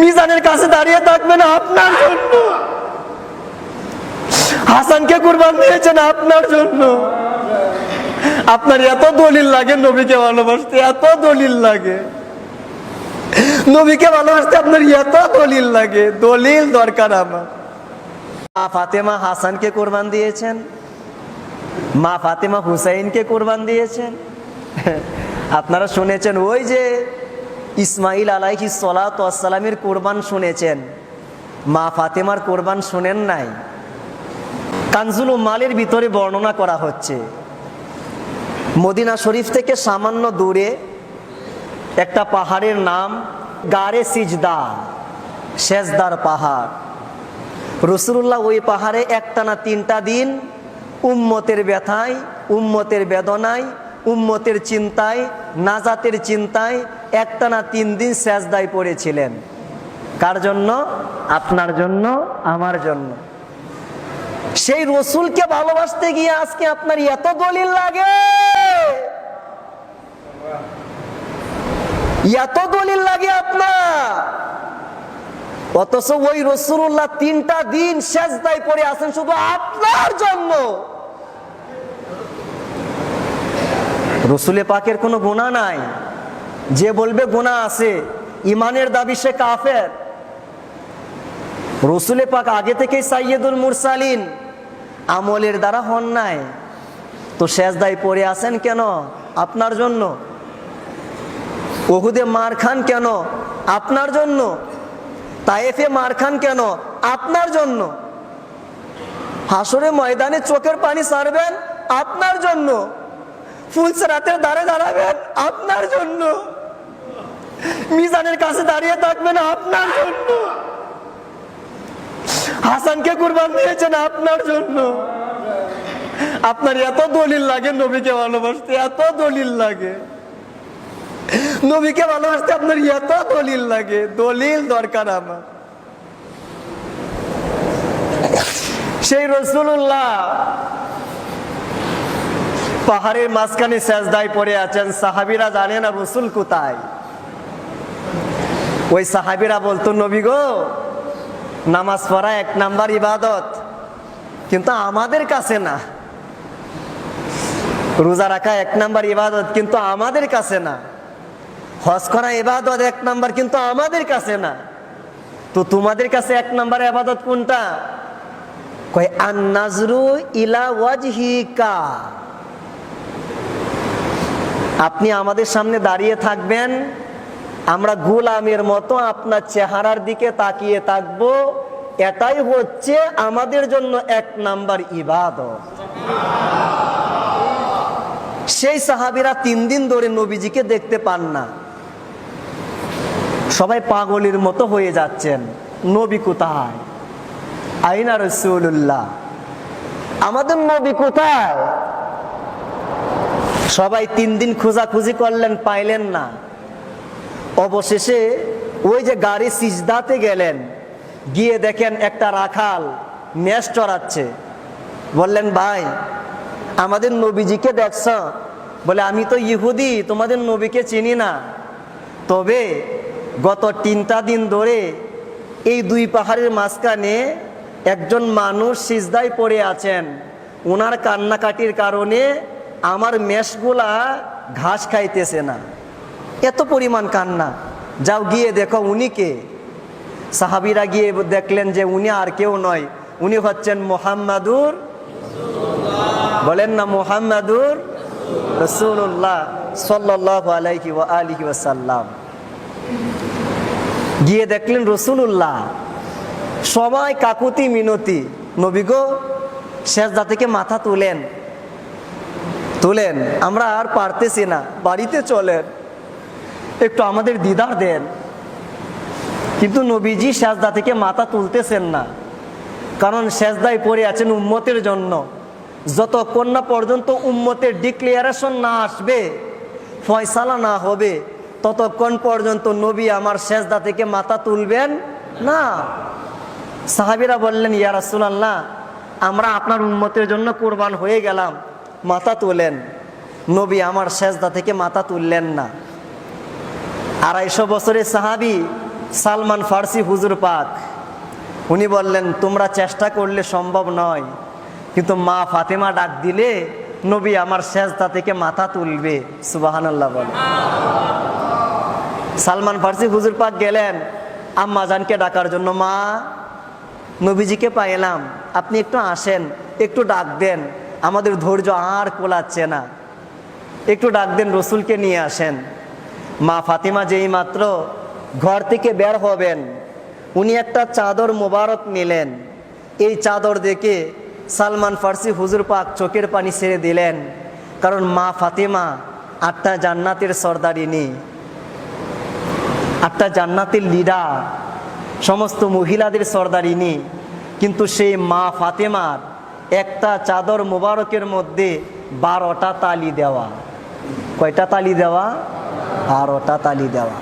মিজানের কাছে দাঁড়িয়ে থাকবেন আপনার জন্য। হাসানকে কুরবান দিয়েছেন আপনার জন্য। আপনার এত দলিল লাগে, নবীকে ভালোবাসতে এত দলিল লাগে। নবীকে ভালোবাসতে আপনার এত দলিল লাগে। দলিল দরকার আমার। মা ফাতেমা হাসানকে কোরবান দিয়েছেন। মা ফাতেমা হুসাইনকে কোরবান দিয়েছেন। আপনারা শুনেছেন ওই যে ইসমাইল আলাইহি সালামের কোরবান শুনেছেন। মা ফাতেমার কোরবান শুনেন নাই। কানজুল মালের ভিতরে বর্ণনা করা হচ্ছে। মদিনা শরীফ থেকে সামান্য দূরে একটা পাহাড়ের নাম গারে সিজদা শেজদার পাহাড়। রসুল্লাহ ওই পাহাড়ে একটানা তিনটা দিন উম্মতের ব্যথায়, উম্মতের বেদনায় উম্মতের চিন্তায়, নাজাতের চিন্তায় একটানা তিন দিন সেজদায় পড়েছিলেন। কার জন্য? আপনার জন্য, আমার জন্য। সেই রসুলকে ভালোবাসতে গিয়ে আজকে আপনার এত দলিল লাগে। এত দলিল লাগে আপনার। অথচ ওই রসুল্লাহ তিনটা দিন শেষ দায় পড়ে আছেন শুধু আপনার জন্য। রসুলে পাকের কোনো গুণা নাই। যে বলবে গুণা আছে ইমানের দাবি সে কাফের। রসুলে পাক আগে থেকেই সাইয়েদুল মুরসালিন আমলের দ্বারা হন নাই। তো শেষ দায় পড়ে আছেন কেন? আপনার জন্য। ওহুদে মার খান কেন? আপনার জন্য। তায়েফে মার খান কেন? আপনার জন্য। হাসরে ময়দানে চোখের পানি সারবেন? আপনার জন্য। ফুলসরাতের দ্বারে দাঁড়াবেন আপনার জন্য। মিজানের কাছে দাঁড়িয়ে থাকবেন আপনার জন্য। হাসানকে কুরবান দিয়েছেন আপনার জন্য। আপনার এত দলিল লাগে, নবীকে ভালোবাসতে এত দলিল লাগে। নবীকে ভালোবাসতে আপনার এত দলিল লাগে। দলিল দরকার আমার। সেই রসুল্লাহ পাহাড়ের মাঝখানে সেজদায় পড়ে আছেন। সাহাবিরা জানে না রসুল কোথায়। ওই সাহাবিরা বলতো, নবী গো, নামাজ পড়া এক নাম্বার ইবাদত, কিন্তু আমাদের কাছে না। রোজা রাখা এক নাম্বার ইবাদত, কিন্তু আমাদের কাছে না। হজ করা এবাদত এক নাম্বার, কিন্তু আমাদের কাছে না। তো তোমাদের কাছে এক নাম্বার ইবাদত কোনটা? কয় আন নাজরু ইলা ওয়াজহিকা। আপনি আমাদের সামনে দাঁড়িয়ে থাকবেন। আমরা গোলামের মতো আপনার চেহারার দিকে তাকিয়ে থাকব। এটাই হচ্ছে আমাদের জন্য এক নাম্বার ইবাদত। সেই সাহাবিরা তিন দিন ধরে নবীজিকে দেখতে পান না। সবাই পাগলের মতো হয়ে যাচ্ছেন। নবী কোথায়? আইনা রসুল্লাহ আমাদের নবী কোথায়? সবাই তিন দিন খোঁজাখুঁজি করলেন, পাইলেন না। অবশেষে ওই যে গাড়ি সিজদাতে গেলেন, গিয়ে দেখেন একটা রাখাল মেষ চড়াচ্ছে। বললেন, ভাই, আমাদের নবীজিকে দেখছ? বলে, আমি তো ইহুদি, তোমাদের নবীকে চিনি না। তবে গত তিনটা দিন ধরে এই দুই পাহাড়ের মাঝখানে একজন মানুষ সিজদায় পড়ে আছেন। ওনার কান্নাকাটির কারণে আমার মেষগুলা ঘাস খাইতেছে না। এত পরিমাণ কান্না। যাও গিয়ে দেখো উনি কে। সাহাবিরা গিয়ে দেখলেন যে উনি আর কেউ নয়। উনি হচ্ছেন মোহাম্মাদুর বলেন না মোহাম্মাদুর রসুল্লাহ সাল্লাহ আলাইহি আলিহি ওয়াসাল্লাম। গিয়ে দেখলেন রসুল্লাহ সবাই কাকুতি মিনতি। নবীগো শেষদা থেকে মাথা তুলেন। তুলেন, আমরা আর পারতেছি না, বাড়িতে চলেন, একটু আমাদের দিদার দেন। কিন্তু নবীজি সেজদা থেকে মাথা তুলতেছেন না, কারণ সেজদায় পড়ে আছেন উম্মতের জন্য। যতক্ষণ না পর্যন্ত উম্মতের ডিক্লিয়ারেশন না আসবে, ফয়সালা না হবে, ততক্ষণ পর্যন্ত নবী আমার সেজদা থেকে মাথা তুলবেন না। সাহাবিরা বললেন, ইয়া আমরা আপনার উন্মতের জন্য কোরবান হয়ে গেলাম। মাথা তোলেন। নবী আমার সেজদা থেকে মাথা তুললেন না। আড়াইশো বছরের সাহাবি সালমান ফার্সি হুজুর পাক, উনি বললেন, তোমরা চেষ্টা করলে সম্ভব নয়, কিন্তু মা ফাতেমা ডাক দিলে নবী আমার শেষদা থেকে মাথা তুলবে। সুবাহান আল্লাহ বল। সালমান ফার্সি হুজুর পাক গেলেন, আম্মা জানকে ডাকার জন্য, মা, নবীজিকে পাইলাম, আপনি একটু আসেন, একটু ডাক দেন। আমাদের ধৈর্য আর কোলাচ্ছে না। একটু ডাক দেন, রসুলকে নিয়ে আসেন। মা ফাতিমা যেই মাত্র ঘর থেকে বের হবেন, উনি একটা চাদর মোবারক নিলেন। এই চাদর দেখে সালমান ফার্সি হুজুর পাক চোখের পানি ছেড়ে দিলেন, কারণ মা ফাতিমা আটটা জান্নাতের সর্দারিনী, আটটা জান্নাতের লিডার সমস্ত মহিলাদের সর্দারিনী। কিন্তু সেই মা ফাতেমার একটা চাদর মোবারকের মধ্যে বারোটা তালি দেওয়া। কয়টা তালি দেওয়া? বারোটা তালি দেওয়া।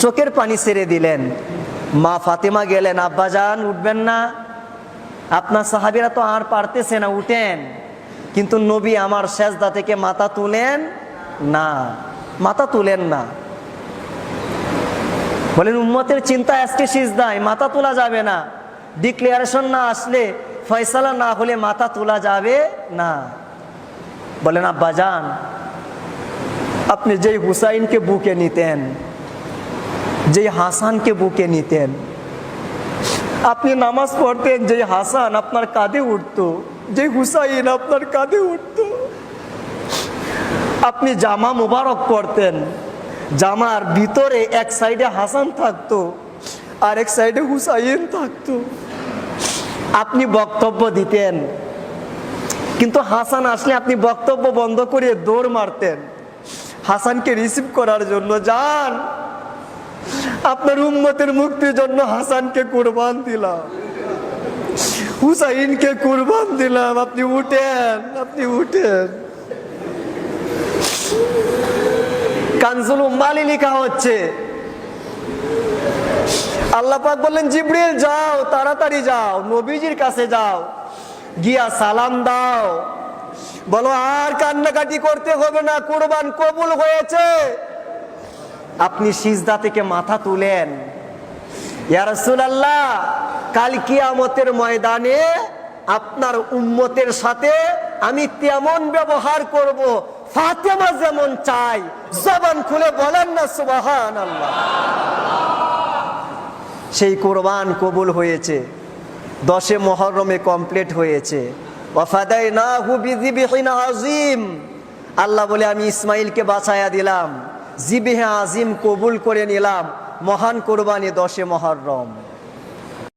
চোখের পানি ছেড়ে দিলেন। মা ফাতেমা গেলেন আব্বাজান উঠবেন না। আপনার সাহাবিরা তো আর পারতেছে না, উঠেন। কিন্তু নবী আমার শেষদা থেকে মাথা তুলেন না, মাথা তুলেন না। বলেন, উম্মতের চিন্তা আজকে সিজদায়, মাথা তোলা যাবে না। ডিক্লেয়ারেশন না আসলে ফয়সালা না হলে মাথা তোলা যাবে না। বলেন, আব্বা যান, আপনি যেই হুসাইনকে বুকে নিতেন, যেই হাসানকে বুকে নিতেন, আপনি নামাজ পড়তেন, যেই হাসান আপনার কাঁধে উঠতো যে হুসাইন আপনার কাঁধে উঠতো, আপনি জামা মুবারক পরতেন, জামার ভিতরে এক সাইডে হাসান থাকতো, আর এক সাইডে হুসাইন থাকতো। আপনি বক্তব্য দিতেন। কিন্তু হাসান আসলে আপনি বক্তব্য বন্ধ করে দৌড় মারতেন। হাসানকে রিসিভ করার জন্য যান আপনার উম্মতের মুক্তির জন্য হাসানকে কুরবান দিলাম। হুসাইনকে কুরবান দিলাম। আপনি উঠেন আপনি উঠেন। কানজুল উম্মালি লেখা হচ্ছে। আল্লাহ পাক বললেন, জিব্রিল, যাও, তাড়াতাড়ি যাও, নবীজির কাছে যাও, গিয়া সালাম দাও। বলো, আর কান্নাকাটি করতে হবে না, কোরবান কবুল হয়েছে। আপনি সিজদা থেকে মাথা তুলেন। রাসূলুল্লাহ, কাল কিয়ামতের ময়দানে আপনার উম্মতের সাথে আমি তেমন ব্যবহার করব, ফাতেমা যেমন চাই, জবান খুলে বলেন না সুবাহান আল্লাহ সেই কোরবান কবুল হয়েছে। দশে মহরমে কমপ্লিট হয়েছে। আজিম আল্লাহ বলে, আমি ইসমাইলকে বাঁচাইয়া দিলাম। জিবিহে আজিম কবুল করে নিলাম। মহান কোরবানি দশে মহরম।